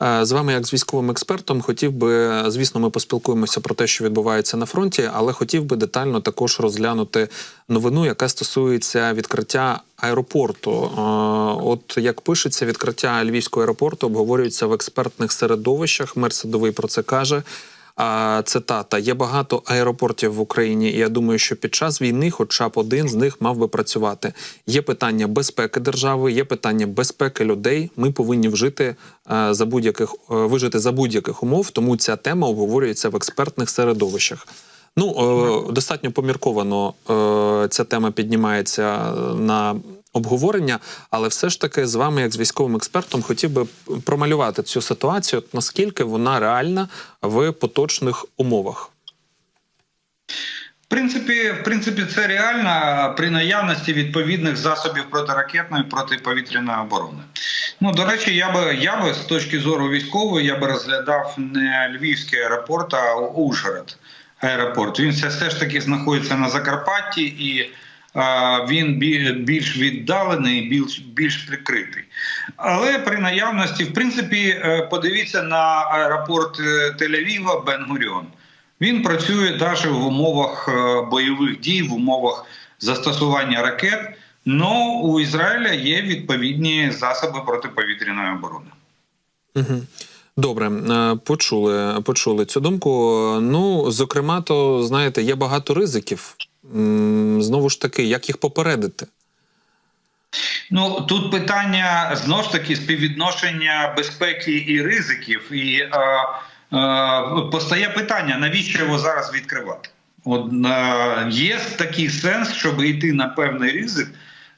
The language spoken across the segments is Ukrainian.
З вами, як з військовим експертом, хотів би, звісно, ми поспілкуємося про те, що відбувається на фронті, але хотів би детально також розглянути новину, яка стосується відкриття аеропорту. От як пишеться, відкриття львівського аеропорту обговорюється в експертних середовищах. Мер Садовий про це каже. А цитата: є багато аеропортів в Україні, і я думаю, що під час війни, хоча б один з них мав би працювати. Є питання безпеки держави, є питання безпеки людей. Ми повинні вжити е, за будь-яких е, вижити за будь-яких умов. Тому ця тема обговорюється в експертних середовищах. Ну е, достатньо помірковано ця тема піднімається на обговорення, але все ж таки з вами, як з військовим експертом, хотів би промалювати цю ситуацію, наскільки вона реальна в поточних умовах. В принципі, в принципі, це реально при наявності відповідних засобів протиракетної протиповітряної оборони. Ну до речі, я би я би з точки зору військової я би розглядав не Львівський аеропорт, а Ужгород аеропорт. Він все, ж таки знаходиться на Закарпатті і. Він більш віддалений, більш більш прикритий, але при наявності, в принципі, е, подивіться на аеропорт е, Тель-Авіва Бен-Гуріон. Він працює навіть в умовах е, бойових дій, в умовах застосування ракет. але у Ізраїля є відповідні засоби протиповітряної оборони. Угу. Добре, почули почули цю думку. Ну, зокрема, то знаєте, є багато ризиків. Знову ж таки, як їх попередити? Ну тут питання знову ж таки співвідношення безпеки і ризиків, і е, е, постає питання: навіщо його зараз відкривати? От е, є такий сенс, щоб йти на певний ризик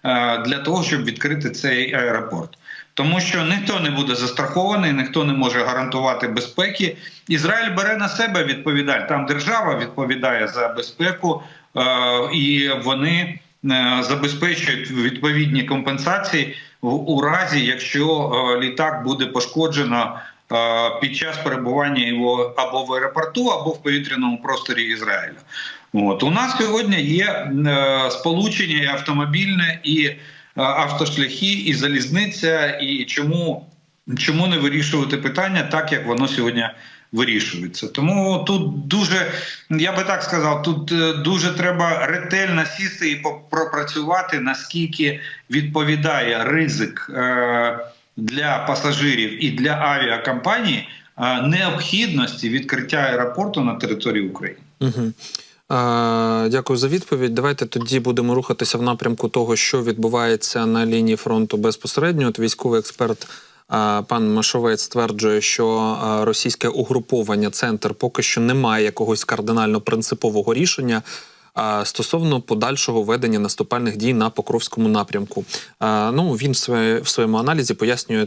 е, для того, щоб відкрити цей аеропорт. Тому що ніхто не буде застрахований, ніхто не може гарантувати безпеки. Ізраїль бере на себе відповідальність. Там держава відповідає за безпеку, і вони е, забезпечують відповідні компенсації у разі, якщо е, літак буде пошкоджено під час перебування його або в аеропорту, або в повітряному просторі Ізраїля. От у нас сьогодні є сполучення і автомобільне і автошляхи, і залізниця, і чому, чому не вирішувати питання так, як воно сьогодні вирішується. Тому тут дуже, я би так сказав, тут е, дуже треба ретельно сісти і пропрацювати, наскільки відповідає ризик е, для пасажирів і для авіакомпаній е, необхідності відкриття аеропорту на території України. Угу. Дякую за відповідь. Давайте тоді будемо рухатися в напрямку того, що відбувається на лінії фронту безпосередньо. От військовий експерт пан Машовець стверджує, що російське угруповання центр поки що не має якогось кардинально принципового рішення. Стосовно подальшого ведення наступальних дій на Покровському напрямку, ну він в своєму аналізі пояснює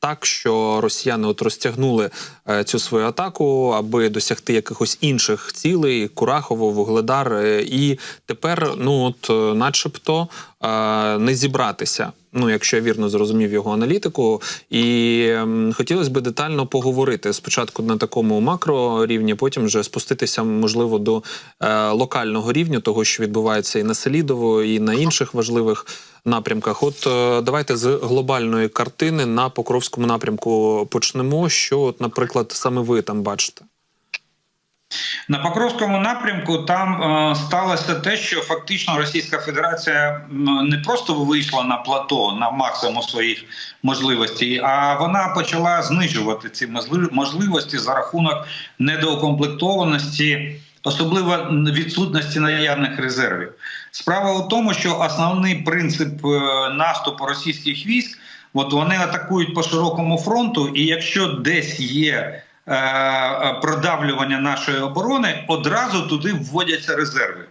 так, що росіяни от розтягнули е, цю свою атаку, аби досягти якихось інших цілей, Курахово, Вугледар, е, і тепер, ну от, е, начебто, е, не зібратися. Ну, якщо я вірно зрозумів його аналітику, і м, хотілося б детально поговорити спочатку на такому макрорівні, потім вже спуститися, можливо, до е, локального рівня, того, що відбувається і на Селідово, і на інших важливих напрямках. От е, давайте з глобальної картини на Покровському напрямку почнемо. Що, от, наприклад, саме ви там бачите? На Покровському напрямку там е, сталося те, що фактично Російська Федерація не просто вийшла на плато на максимум своїх можливостей, а вона почала знижувати ці можливості за рахунок недоукомплектованості, особливо відсутності наявних резервів. Справа у тому, що основний принцип е, наступу російських військ, от вони атакують по широкому фронту, і якщо десь є продавлювання нашої оборони, одразу туди вводяться резерви.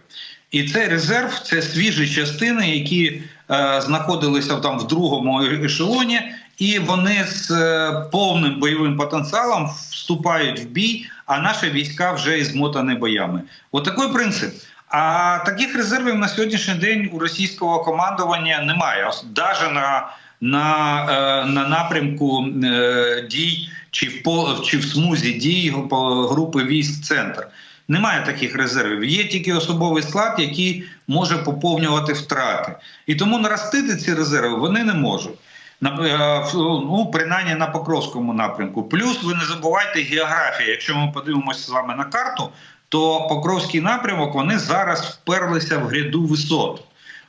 І цей резерв це свіжі частини, які е, знаходилися там в другому ешелоні, і вони з е, повним бойовим потенціалом вступають в бій, а наші війська вже і змотані боями. Отакий От принцип. А таких резервів на сьогоднішній день у російського командування немає. Навіть на на, е, на напрямку е, дій чи в по чи в смузі дій групи військ центр. Немає таких резервів. Є тільки особовий склад, який може поповнювати втрати, і тому наростити ці резерви вони не можуть. е, ну принаймні на Покровському напрямку. Плюс ви не забувайте географію. Якщо ми подивимося з вами на карту, то Покровський напрямок вони зараз вперлися в гряду висот.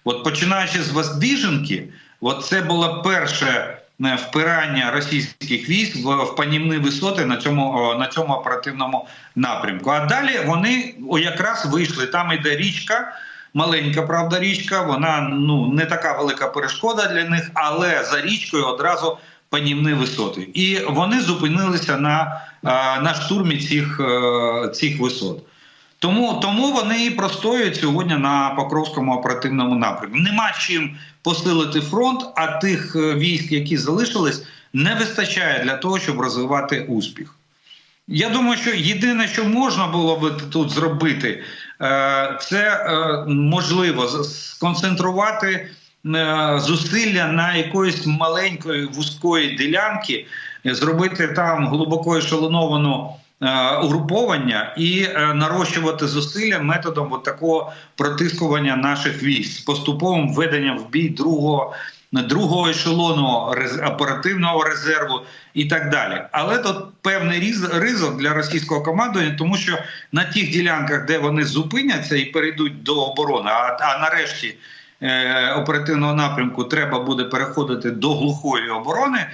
От починаючи з Воздвіженки, от це було перше е, впирання російських військ в, панівні висоти на цьому, на цьому оперативному напрямку. А далі вони якраз вийшли. Там іде річка, маленька, правда, річка. Вона ну не така велика перешкода для них, але за річкою одразу панівні висоти. І вони зупинилися на, е, на штурмі цих, е, цих висот. Тому, тому вони і простоюють сьогодні на Покровському оперативному напрямку. Нема чим посилити фронт, а тих е, військ, які залишились, не вистачає для того, щоб розвивати успіх. Я думаю, що єдине, що можна було би тут зробити, е, це е, можливо сконцентрувати зусилля на якоїсь маленької вузької ділянки, зробити там глибоко ешелоновану угруповання і е, нарощувати зусилля методом от такого протискування наших військ з поступовим введенням в бій другого. Другого ешелону оперативного резерву і так далі, але тут певний ризик для російського командування, тому що на тих ділянках, де вони зупиняться і перейдуть до оборони, а, а нарешті е, оперативного напрямку треба буде переходити до глухої оборони.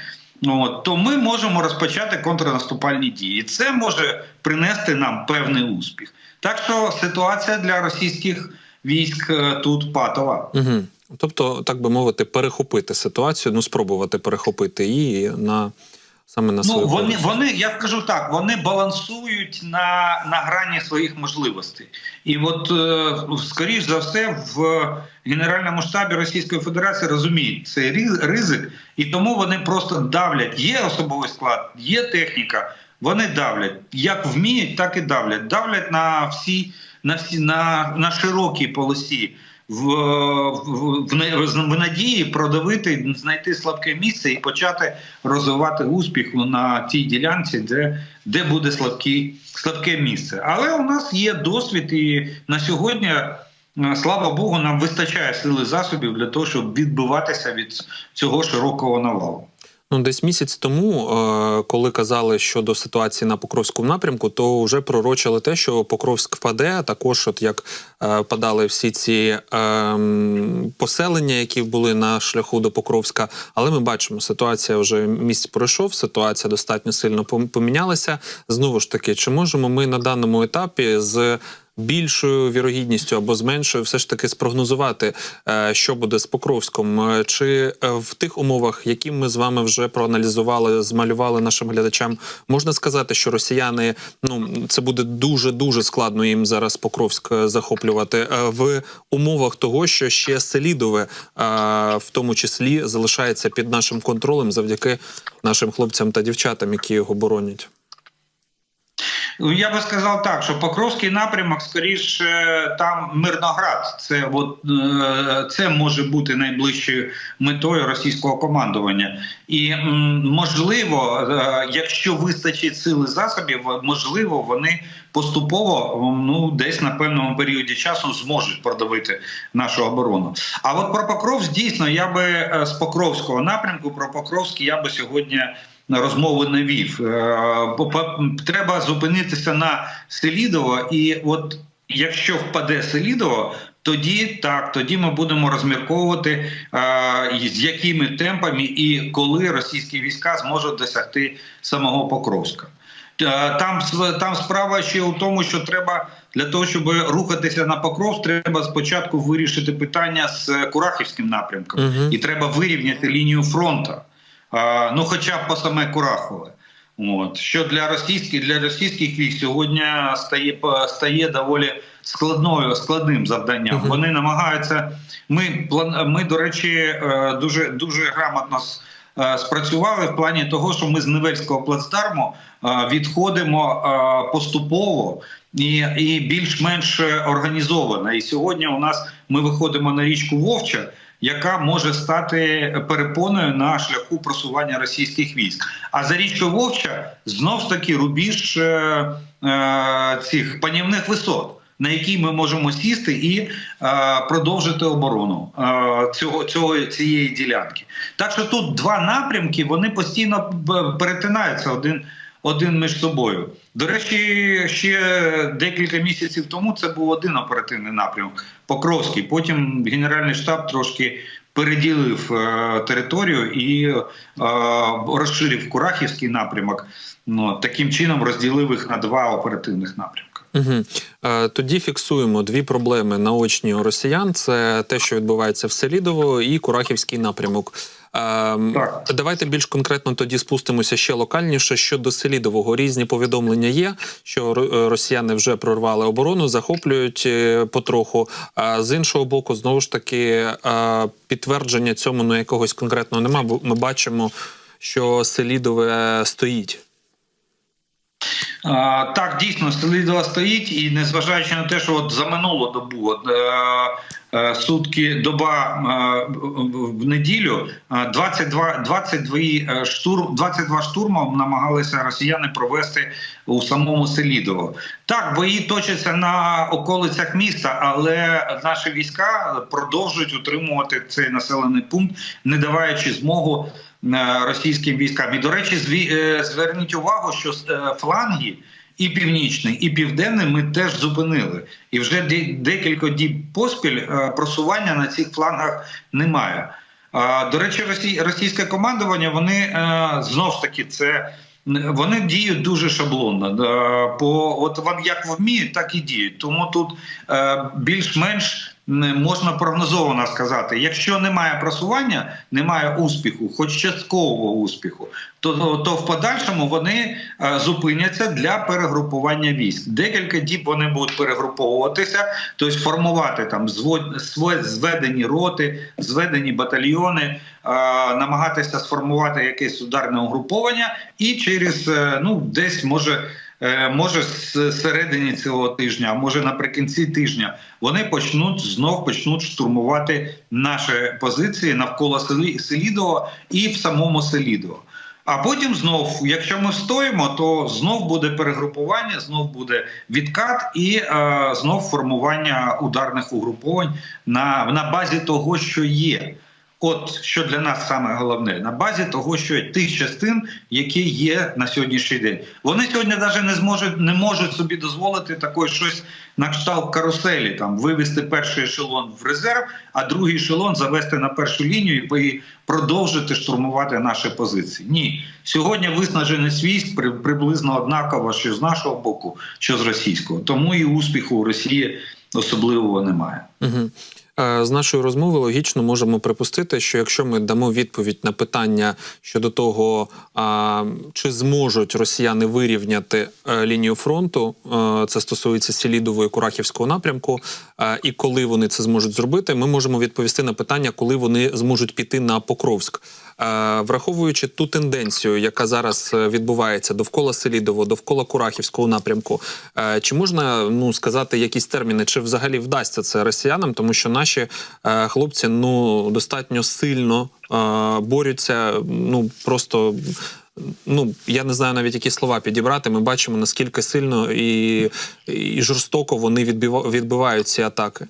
От, то ми можемо розпочати контрнаступальні дії. Це може принести нам певний успіх. Так що ситуація для російських військ е, тут патова. Угу. Тобто, так би мовити, перехопити ситуацію, ну спробувати перехопити її на саме на свою Ну вони користь. вони, я скажу так, вони балансують на, на грані своїх можливостей. І от е, скоріш за все, в Генеральному штабі Російської Федерації розуміють цей ризик, і тому вони просто давлять. Є особовий склад, є техніка. Вони давлять як вміють, так і давлять. Давлять на всі на всі на, на широкій полосі. В, в, в, в надії продавити, знайти слабке місце і почати розвивати успіх на тій ділянці, де, де буде слабкі, слабке місце. Але у нас є досвід, і на сьогодні, е, слава Богу, нам вистачає сили засобів для того, щоб відбиватися від цього широкого навалу. Ну, десь місяць тому, е, коли казали щодо ситуації на Покровському напрямку, то вже пророчили те, що Покровськ впаде. а Також, от як е, падали всі ці е, м, поселення, які були на шляху до Покровська. Але ми бачимо, ситуація вже місяць пройшов. Ситуація достатньо сильно помінялася. Знову ж таки, чи можемо ми на даному етапі з більшою вірогідністю або з меншою, все ж таки спрогнозувати, е, що буде з Покровськом, Е, чи е, в тих умовах, які ми з вами вже проаналізували, змалювали нашим глядачам, можна сказати, що росіяни ну це буде дуже дуже складно їм зараз Покровськ захоплювати в умовах того, що ще Селідове, в тому числі, залишається під нашим контролем завдяки нашим хлопцям та дівчатам, які його боронять. Ну, Я би сказав так, що Покровський напрямок, скоріше, там Мирноград. Це от е, це може бути найближчою метою російського командування. І можливо, е, якщо вистачить сили засобів, можливо, вони поступово ну десь на певному періоді часу зможуть продавити нашу оборону. А от про Покровськ дійсно я би е, з Покровського напрямку про Покровський я би сьогодні розмови не вів. Е, Треба зупинитися на Селідово, і от якщо впаде Селідово, тоді так, тоді ми будемо розмірковувати е, з якими темпами і коли російські війська зможуть досягти самого Покровська. Е, Там там справа ще у тому, що треба для того, щоб рухатися на Покров, треба спочатку вирішити питання з Курахівським напрямком, Мгм. і треба вирівняти лінію фронту. Ну, хоча б по саме Курахове. От що для російських для російських військ сьогодні стає стає доволі складною складним завданням. Вони намагаються. Ми план. Ми, до речі, е, дуже дуже грамотно е, спрацювали в плані того, що ми з Невельського плацдарму е, відходимо поступово і, і більш-менш організовано. І сьогодні у нас ми виходимо на річку Вовча яка може стати перепоною на шляху просування російських військ. А за річкою Вовча знов таки рубіж е, е, цих панівних висот. на якій ми можемо сісти і е, продовжити оборону е, цього, цього цієї ділянки. Так що тут два напрямки вони постійно перетинаються один, один між собою. До речі, ще декілька місяців тому це був один оперативний напрямок Покровський. Потім Генеральний штаб трошки переділив е, територію і е, розширив Курахівський напрямок. Ну, таким чином розділив їх на два оперативних напрямки. Угу. Тоді фіксуємо дві проблеми наочні у росіян: це те, що відбувається в Селідово, і Курахівський напрямок. Е, Так. Давайте більш конкретно тоді спустимося ще локальніше щодо Селідового. Різні повідомлення є, що е, росіяни вже прорвали оборону, захоплюють е, потроху. А з іншого боку, знову ж таки, е, підтвердження цьому ну, якогось конкретного нема. Бо ми бачимо, що Селідове стоїть. Так, дійсно, Селидова стоїть, і незважаючи на те, що от за минулу добу, от, е, е, сутки доба е, в неділю, е, 22, 22, е, штурм, 22 штурма намагалися росіяни провести у самому Селідово. Так, бої точаться на околицях міста, але наші війська продовжують утримувати цей населений пункт, не даваючи змогу російським військам. І до речі, е, зверніть увагу, що е, фланги. І північний, і південний ми теж зупинили. І вже декілька діб поспіль е, просування на цих флангах немає. До речі, російське командування вони знов ж таки це. Вони діють дуже шаблонно. По от як вміють, так і діють. Тому тут більш-менш можна прогнозовано сказати: якщо немає просування, немає успіху, хоч часткового успіху, то, то в подальшому вони е, зупиняться для перегрупування військ. Декілька діб вони будуть перегруповуватися, тобто формувати там зведені роти, зведені батальйони, е, намагатися сформувати якесь ударне угруповання, і через е, ну десь може. Е, Може, середині цього тижня, може наприкінці тижня, вони почнуть знов почнуть штурмувати наші позиції навколо Селі- Селідова і в самому Селідово. А потім знов, якщо ми встоїмо, то знов буде перегрупування, знов буде відкат і е, знов формування ударних угруповань на, на базі того, що є. От що для нас саме головне, на базі того, що тих частин, які є на сьогоднішній день. Вони сьогодні навіть не зможуть не можуть собі дозволити такої щось на кшталт каруселі, там вивести перший ешелон в резерв, а другий ешелон завести на першу лінію і продовжити штурмувати наші позиції. Ні, сьогодні виснаженість військ при- приблизно однаково, що з нашого боку, що з російського. Тому і успіху у Росії особливого немає. Угу. З нашої розмови логічно можемо припустити, що якщо ми дамо відповідь на питання щодо того, чи зможуть росіяни вирівняти е, лінію фронту, е, це стосується Селідової Курахівського напрямку, е, і коли вони це зможуть зробити, ми можемо відповісти на питання, коли вони зможуть піти на Покровськ. Враховуючи ту тенденцію, яка зараз відбувається довкола Селідово, довкола Курахівського напрямку, чи можна ну сказати якісь терміни, чи взагалі вдасться це росіянам, тому що наші е, хлопці ну достатньо сильно е, борються, ну просто. Ну, я не знаю навіть які слова підібрати. Ми бачимо наскільки сильно і, і жорстоко вони відбива- відбивають ці атаки.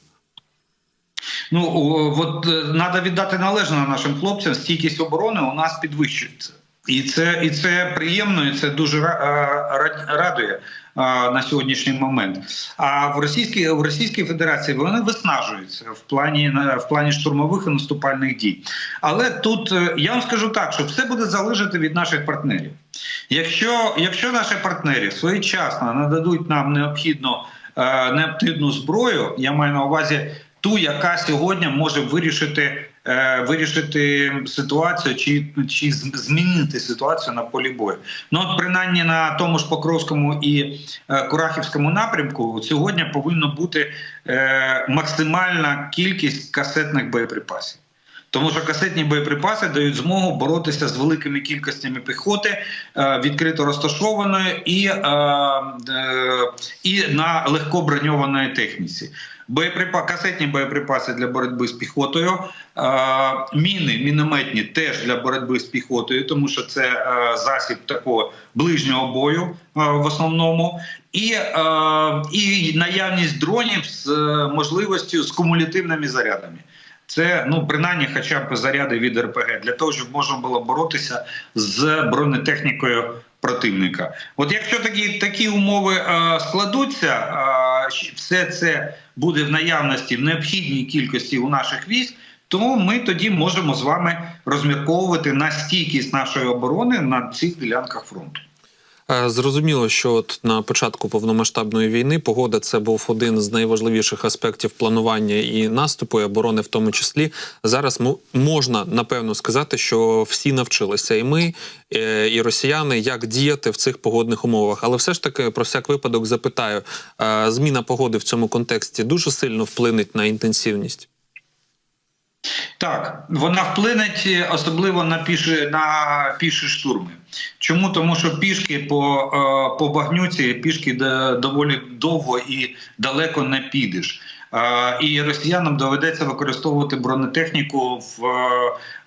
Ну от треба віддати належне нашим хлопцям. Стійкість оборони у нас підвищується, і це і це приємно, і це дуже радує на сьогоднішній момент. А в російській в Російській Федерації вони виснажуються в плані в плані штурмових і наступальних дій. Але тут е, я вам скажу так, що все буде залежати від наших партнерів. Якщо, якщо наші партнери своєчасно нададуть нам необхідну, е, необхідну зброю, я маю на увазі ту, яка сьогодні може вирішити, е, вирішити ситуацію чи, чи змінити ситуацію на полі бою. Ну от принаймні на тому ж Покровському і е, Курахівському напрямку сьогодні повинна бути е, максимальна кількість касетних боєприпасів. Тому що касетні боєприпаси дають змогу боротися з великими кількостями піхоти, відкрито розташованої і, і на легко броньованої техніці. Боєприпа, касетні боєприпаси для боротьби з піхотою, е, міни, мінометні теж для боротьби з піхотою, тому що це е, засіб такого ближнього бою е, в основному, і, і наявність дронів з можливістю з кумулятивними зарядами. Це ну принаймні, хоча б заряди від РПГ для того, щоб можна було боротися з бронетехнікою противника. От якщо такі такі умови е, складуться, все це буде в наявності в необхідній кількості у наших військ. То ми тоді можемо з вами розмірковувати на стійкість нашої оборони на цих ділянках фронту. Е, Зрозуміло, що от на початку повномасштабної війни погода це був один з найважливіших аспектів планування і наступу, і оборони, в тому числі. Зараз можна напевно сказати, що всі навчилися, і ми, е, і росіяни, як діяти в цих погодних умовах. Але все ж таки, про всяк випадок, запитаю: е, зміна погоди в цьому контексті дуже сильно вплинеть на інтенсивність. Так, вона вплине особливо на піші, на піші штурми. Чому? Тому що пішки по, е, по багнюці, пішки де- доволі довго і далеко не підеш. І росіянам доведеться використовувати бронетехніку в,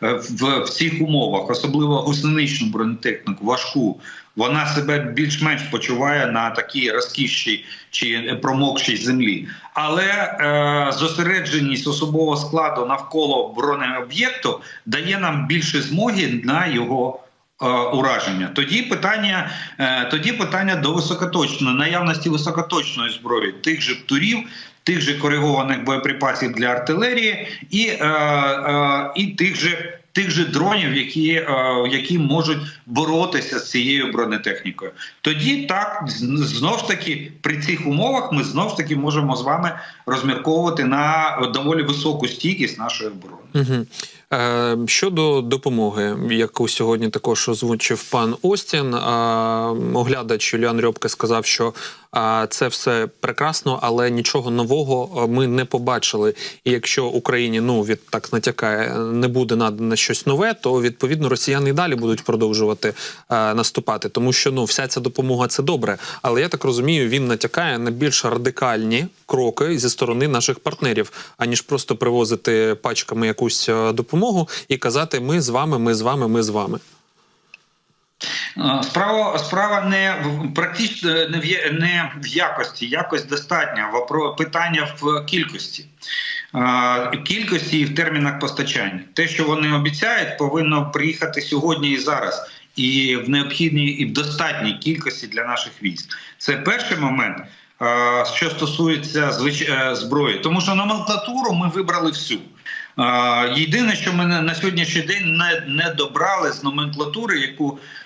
е, в, в цих умовах, особливо гусеничну бронетехніку, важку. Вона себе більш-менш почуває на такій розкішій чи промокшій землі. Але е, зосередженість особового складу навколо бронеоб'єкту дає нам більше змоги на його е, ураження. Тоді питання, е, тоді питання до високоточної наявності високоточної зброї, тих же птурів, тих же коригованих боєприпасів для артилерії і, е, е, і тих же. Тих же дронів, які, е, які можуть боротися з цією бронетехнікою, тоді так знов ж таки при цих умовах ми знов ж таки можемо з вами розмірковувати на доволі високу стійкість нашої оборони. Угу. Щодо допомоги, яку сьогодні також озвучив пан Остін, е, оглядач Юліан Рьобке сказав, що це все прекрасно, але нічого нового е, ми не побачили. І якщо Україні ну від так натякає, не буде надано щось нове, то відповідно росіяни і далі будуть продовжувати е, наступати, тому що ну вся ця допомога це добре. Але я так розумію, він натякає на більш радикальні кроки зі сторони наших партнерів, аніж просто привозити пачками якусь е, допомогу і казати: Ми з вами, ми з вами, ми з вами. Е, Справа справа не в практично не в не в якості, якость достатня. Питання в кількості. Е, Кількості і в термінах постачання. Те, що вони обіцяють, повинно приїхати сьогодні і зараз, і в необхідній і в достатній кількості для наших військ. Це перший момент. е, Що стосується е, зброї, тому що номенклатуру ми вибрали всю. Е, Єдине, що ми на сьогоднішній день не, не добрали з номенклатури, яку е,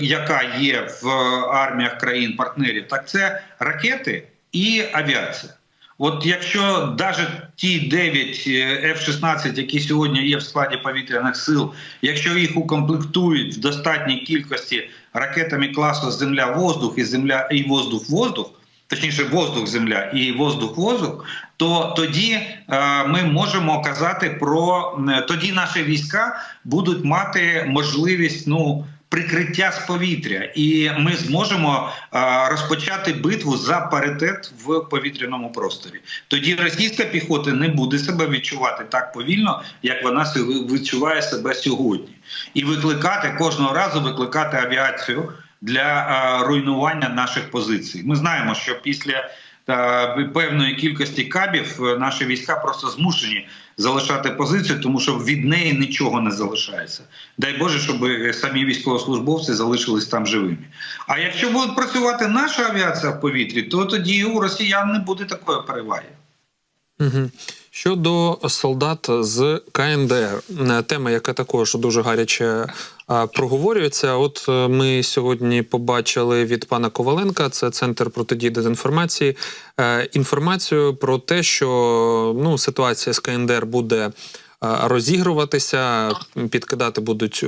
яка є в арміях країн-партнерів, так це ракети і авіація. От якщо навіть ті 9 F-16, які сьогодні є в складі повітряних сил, якщо їх укомплектують в достатній кількості ракетами класу Земля-воздух і Земля і воздух-воздух, точніше воздух-земля і воздух-воздух, то тоді е, ми можемо казати про е, тоді наші війська будуть мати можливість ну. Прикриття з повітря, і ми зможемо е, розпочати битву за паритет в повітряному просторі. Тоді російська піхота не буде себе відчувати так повільно, як вона відчуває себе сьогодні, і викликати кожного разу викликати авіацію для е, руйнування наших позицій. Ми знаємо, що після е, певної кількості кабів наші війська просто змушені залишати позицію, тому що від неї нічого не залишається. Дай Боже, щоб самі військовослужбовці залишились там живими. А якщо буде працювати наша авіація в повітрі, то тоді у росіян не буде такої переваги. Угу. Щодо солдат з КНДР, е, тема, яка також дуже гаряче е, проговорюється. От е, ми сьогодні побачили від пана Коваленка, це центр протидії дезінформації, інформацію про те, що ну ситуація з КНДР буде. Е, Розігруватися, підкидати будуть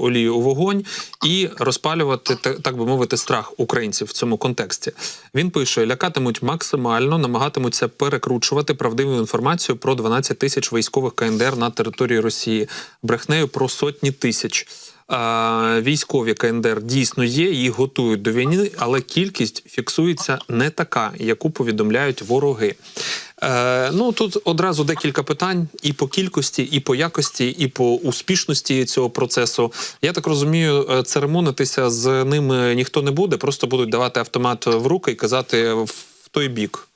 олію у вогонь і розпалювати та- так би мовити страх українців в цьому контексті. Він пише: лякатимуть максимально, намагатимуться перекручувати правдиву інформацію про 12 тисяч військових КНДР на території Росії, брехнею про сотні тисяч. військові КНДР дійсно є, їх готують до війни, але кількість фіксується не така, яку повідомляють вороги. Е, ну тут одразу декілька питань і по кількості, і по якості, і по успішності цього процесу. Я так розумію, е, церемонитися з ними ніхто не буде, просто будуть давати автомат в руки і казати в той бік.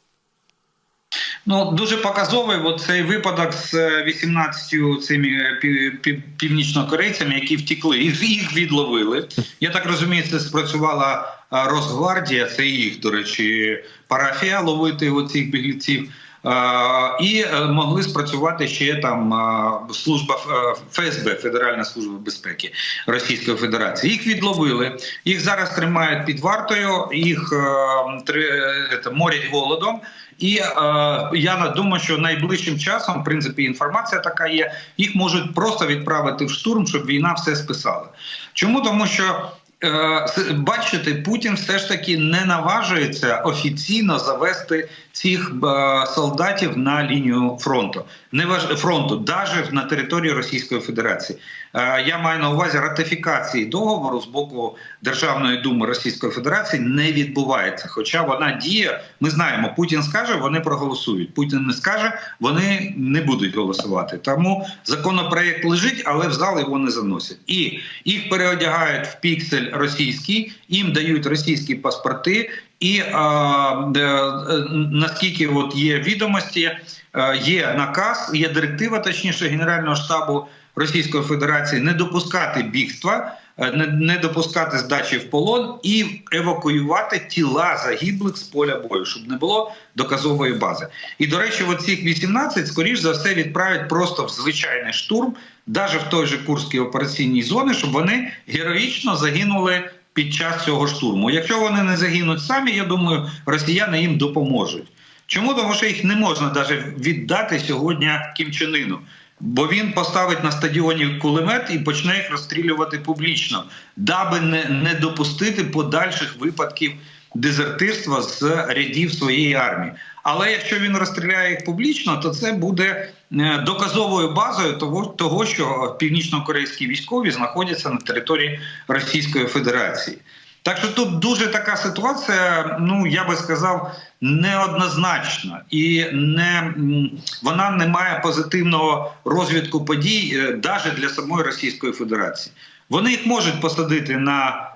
Ну дуже показовий от цей випадок з е, 18 цими е, пів- пів- північнокорейцями, які втекли. Їх, їх відловили. Я так розумію, це спрацювала е, Росгвардія, це їх, до речі, парафія ловити оцих біглеців. Е, І е, могли спрацювати ще там е, служба ФСБ, Федеральна служба безпеки Російської Федерації. Їх відловили, їх зараз тримають під вартою, їх морять голодом. І е, я думаю, що найближчим часом, в принципі, інформація така є. Їх можуть просто відправити в штурм, щоб війна все списала. Чому тому, що е, бачите, Путін все ж таки не наважується офіційно завести цих е, солдатів на лінію фронту, не важ... фронту, навіть на території Російської Федерації. Е, я маю на увазі ратифікації договору з боку Державної думи Російської Федерації не відбувається. Хоча вона діє, ми знаємо, Путін скаже, вони проголосують. Путін не скаже, вони не будуть голосувати. Тому законопроект лежить, але в зал його не заносять. І їх переодягають в піксель російський, їм дають російські паспорти. І е, е, наскільки от є відомості, е, є наказ, є директива, точніше, Генерального штабу Російської Федерації не допускати бігства, е, не, не допускати здачі в полон і евакуювати тіла загиблих з поля бою, щоб не було доказової бази. І до речі, оцих 18, скоріш за все, відправять просто в звичайний штурм, навіть в той же Курській операційній зоні, щоб вони героїчно загинули під час цього штурму. Якщо вони не загинуть самі, я думаю, росіяни їм допоможуть. Чому? Тому що їх не можна навіть віддати сьогодні Кім Бо він поставить на стадіоні кулемет і почне їх розстрілювати публічно, даби не, не допустити подальших випадків дезертирства з рядів своєї армії. Але якщо він розстріляє їх публічно, то це буде е, доказовою базою того, того що північно-корейські військові знаходяться на території Російської Федерації. Так що тут дуже така ситуація, ну я би сказав, неоднозначна і не вона не має позитивного розвитку подій навіть для самої Російської Федерації. Вони їх можуть посадити на е,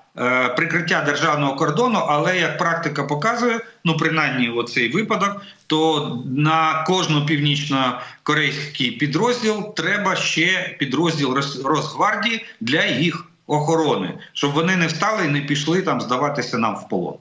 прикриття державного кордону, але як практика показує, ну принаймні оцей випадок, то на кожну північно-корейський підрозділ треба ще підрозділ Рос- Росгвардії для їх охорони, щоб вони не встали і не пішли там здаватися нам в полон.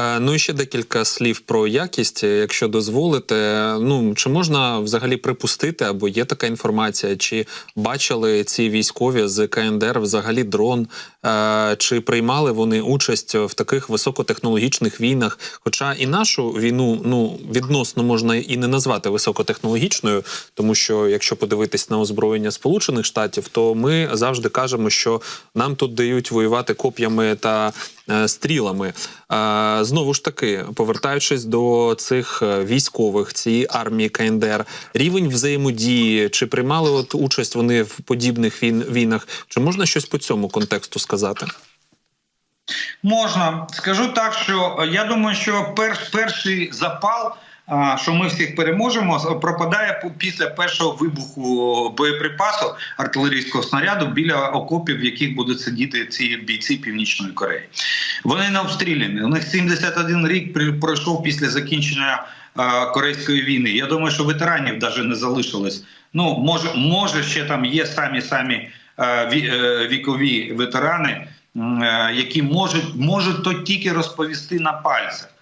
Е, Ну і ще декілька слів про якість, якщо дозволите. Ну чи можна взагалі припустити, або є така інформація, чи бачили ці військові з КНДР взагалі дрон, е, чи приймали вони участь в таких високотехнологічних війнах? Хоча і нашу війну ну відносно можна і не назвати високотехнологічною, тому що якщо подивитись на озброєння Сполучених Штатів, то ми завжди кажемо, що нам тут дають воювати коп'ями та е, стрілами. Е, Знову ж таки, повертаючись до цих е, військових, цієї армії КНДР, рівень взаємодії, чи приймали от участь вони в подібних війнах? Чи можна щось по цьому контексту сказати? Можна скажу так, що е, я думаю, що перш, перший запал, що ми всіх переможемо, пропадає після першого вибуху боєприпасу артилерійського снаряду біля окопів, в яких будуть сидіти ці бійці Північної Кореї. Вони не обстріляні. У них 71 рік пройшов після закінчення Корейської війни. Я думаю, що ветеранів навіть не залишилось. Ну може, може, ще там є самі самі е, вікові ветерани, е, які можуть, можуть то тільки розповісти на пальцях.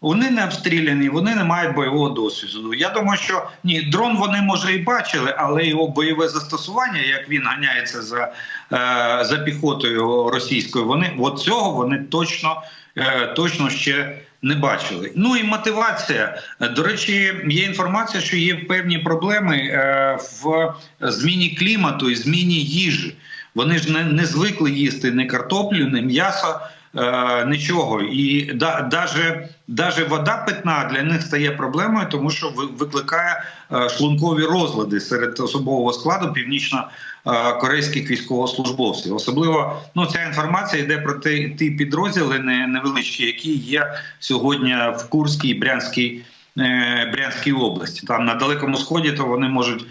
Вони не обстріляні, вони не мають бойового досвіду. Я думаю, що ні, дрон вони може і бачили, але його бойове застосування, як він ганяється за, е, за піхотою російською, вони от цього вони точно, е, точно ще не бачили. Ну і мотивація. До речі, є інформація, що є певні проблеми е, в зміні клімату і зміні їжі. Вони ж не, не звикли їсти ні картоплю, ні м'ясо. Е, нічого, і да, даже, даже вода питна для них стає проблемою, тому що викликає е, шлункові розлади серед особового складу е, корейських військовослужбовців. Особливо ну ця інформація йде про ті, ті підрозділи невеличкі, які є сьогодні в Курській Брянській. е, Брянській області там на далекому сході, то вони можуть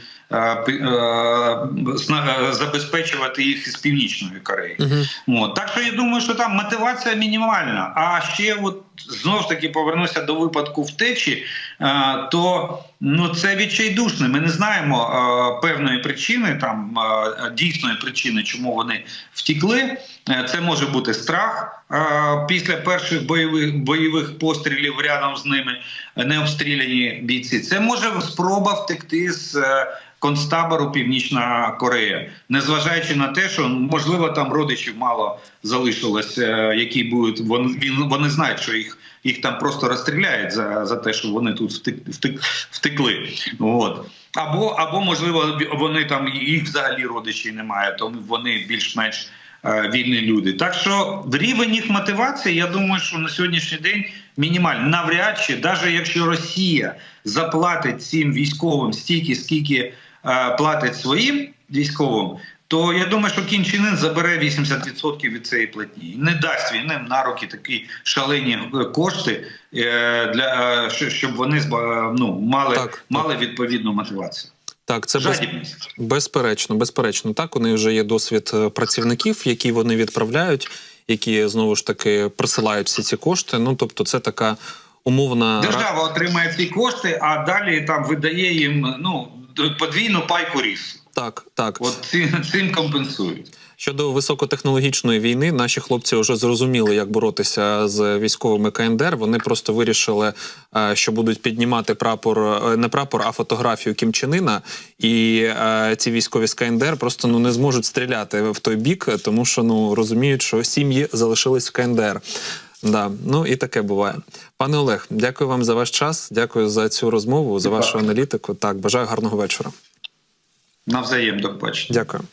забезпечувати їх із північної Кореї. Угу. От. Так що я думаю, що там мотивація мінімальна. А ще от знову ж таки повернуся до випадку втечі, е, то ну це відчайдушне. Ми не знаємо е, певної причини, там е, дійсної причини, чому вони втікли. Це може бути страх після перших бойових бойових пострілів рядом з ними е, не обстріляні бійці. Це може спроба втекти з. Концтабору Північна Корея, незважаючи на те, що можливо там родичів мало залишилось, які будуть вони вони знають, що їх їх там просто розстріляють за, за те, що вони тут втек, втек, втекли. От або або можливо вони там їх взагалі родичів немає, тому вони більш-менш е, вільні люди. Так що рівень їх мотивації, я думаю, що на сьогоднішній день мінімальний. Навряд чи, навіть якщо Росія заплатить цим військовим стільки, скільки е, платить своїм військовим, то я думаю, що Ын забере 80% від цієї платні. І Не дасть він їм на руки такі шалені е, кошти е, для е, що- щоб вони ну, мали, Так, мали відповідну мотивацію. Так, це без, безперечно, безперечно. Так, у них вже є досвід працівників, які вони відправляють, які знову ж таки присилають всі ці кошти. Ну тобто, це така умовна Держава отримає ці кошти, а далі там видає їм ну подвійну пайку рісу. Так, так. От цим, цим компенсують. Щодо високотехнологічної війни, наші хлопці вже зрозуміли, як боротися з військовими КНДР. Вони просто вирішили, е, що будуть піднімати прапор, е, не прапор, а фотографію Кім Чен Ына. І е, ці військові з КНДР просто ну не зможуть стріляти в той бік, тому що ну розуміють, що сім'ї залишились в КНДР. Да, ну і таке буває. Пане Олег, дякую вам за ваш час. Дякую за цю розмову, за вашу аналітику. Так, бажаю гарного вечора. Навзаєм до побачення. Дякую.